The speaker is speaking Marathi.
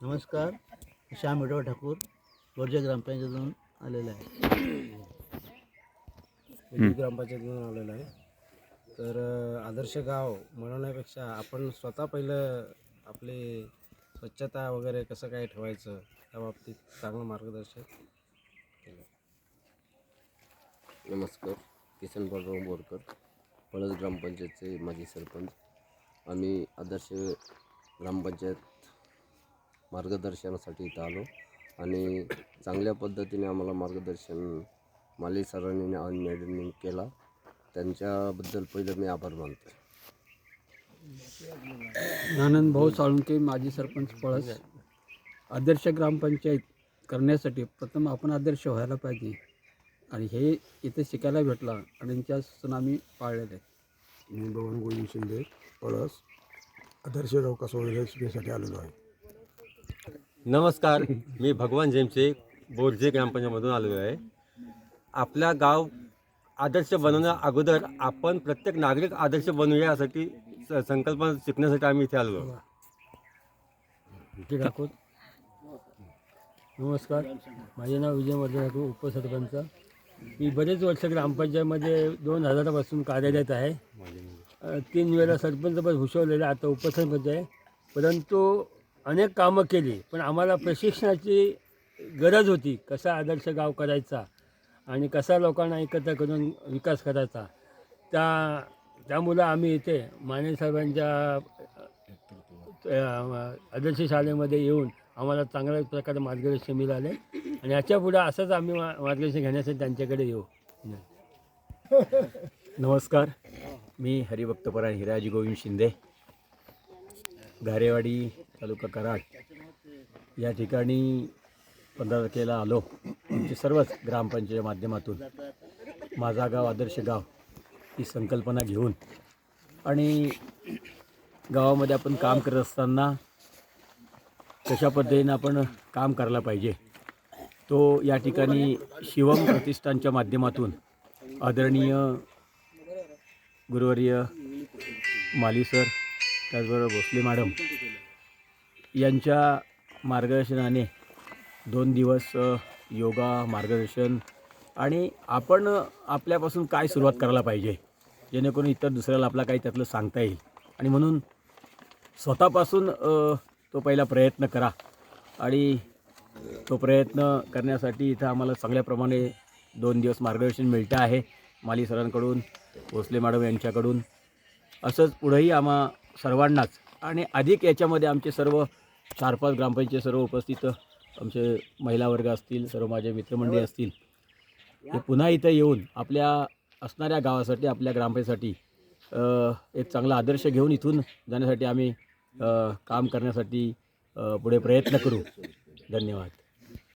नमस्कार श्याम विठोबा ठाकूर गोरजे ग्रामपंचायतीतून आलेला आहे. मी ग्रामपंचायतीतून आलेलो आहे. तर आदर्श गाव म्हणण्यापेक्षा आपण स्वतः पहिलं आपले स्वच्छता वगैरे कसं काय ठेवायचं त्या बाबतीत चांगलं मार्गदर्शन केलं. नमस्कार किसन बळराव बोरकर पळस ग्रामपंचायतचे माजी सरपंच. आम्ही आदर्श ग्रामपंचायत मार्गदर्शनासाठी इथं आलो. आणि चांगल्या पद्धतीने आम्हाला मार्गदर्शन माली सरांनी आणि मॅडमनी केला. त्यांच्याबद्दल पहिलं मी आभार मानतो. आनंद भाऊ साळुंके माजी सरपंच पळस आदर्श ग्रामपंचायत करण्यासाठी प्रथम आपण आदर्श व्हायला पाहिजे. आणि हे इथे शिकायला भेटला आणि त्यांच्या सूचना आम्ही पाळलेल्या आहेत मी भवन गोविंद शिंदे पळस आदर्श वगैरे शिकण्यासाठी आलेलो आहे. नमस्कार मी भगवान जेमचे बोरजे ग्रामपंचायतमधून आलेलो आहे. आपला गाव आदर्श बनवण्या अगोदर आपण प्रत्येक नागरिक आदर्श बनवूया यासाठी स- संकल्पना शिकण्यासाठी आम्ही इथे आलो. विजय ठाकूर. नमस्कार माझे नाव विजय मर्दन ठाकूर उपसरपंच. मी बरेच वर्ष ग्रामपंचायतमध्ये दोन हजारापासून कार्यरत आहे. अ, तीन वेळा सरपंच पण भूषवलेलं आहे, आता उपसरपंच आहे. परंतु अनेक कामं केली पण आम्हाला प्रशिक्षणाची गरज होती कसा आदर्श गाव करायचा आणि कसा लोकांना एकत्र करून विकास करायचा. त्या त्यामुळं आम्ही इथे माने साहेबांच्या आदर्श शाळेमध्ये येऊन आम्हाला चांगल्या प्रकारे मार्गदर्शन मिळाले आणि याच्यापुढे असंच आम्ही मा- मार्गदर्शन घेण्यासाठी त्यांच्याकडे येऊ. नमस्कार. मी हरिभक्तपरायण हिराजी गोविंद शिंदे. गारेवाडी तालुका कराड. या ठिकाणी पंधरा तारखेला आलो. आमची सर्वच ग्रामपंचायत माध्यमातून. माझा गाव आदर्श गाव ही संकल्पना घेऊन आणि गावामध्ये आपण काम करत असताना कशा पद्धतीनं आपण काम करायला पाहिजे? तो या ठिकाणी शिवम प्रतिष्ठानच्या माध्यमातून आदरणीय गुरुवर्य माली सर त्याचबरोबर भोसले मॅडम यांच्या मार्गदर्शनाने दोन दिवस योगा मार्गदर्शन आणि आपण आपल्यापासून काय सुरुवात करायला पाहिजे जेणेकरून इतर दुसऱ्याला आपला काही त्यातलं सांगता येईल. आणि म्हणून स्वतःपासून तो पहिला प्रयत्न करा आणि तो प्रयत्न करण्यासाठी इथं आम्हाला चांगल्याप्रमाणे दोन दिवस मार्गदर्शन मिळतं आहे. माली सरांकडून भोसले मॅडम यांच्याकडून. असंच पुढंही आम्हा सर्वांनाच आणि अधिक याच्यामध्ये आमचे सर्व चार पाच ग्रामपंचायत सर्व उपस्थित आमचे महिला वर्ग असतील सर्व माझे मित्रमंडळी असतील ते पुन्हा इथं येऊन आपल्या असणाऱ्या गावासाठी आपल्या ग्रामपंचायतीसाठी एक चांगला आदर्श घेऊन इथून जाण्यासाठी आम्ही काम करण्यासाठी पुढे प्रयत्न करू. धन्यवाद.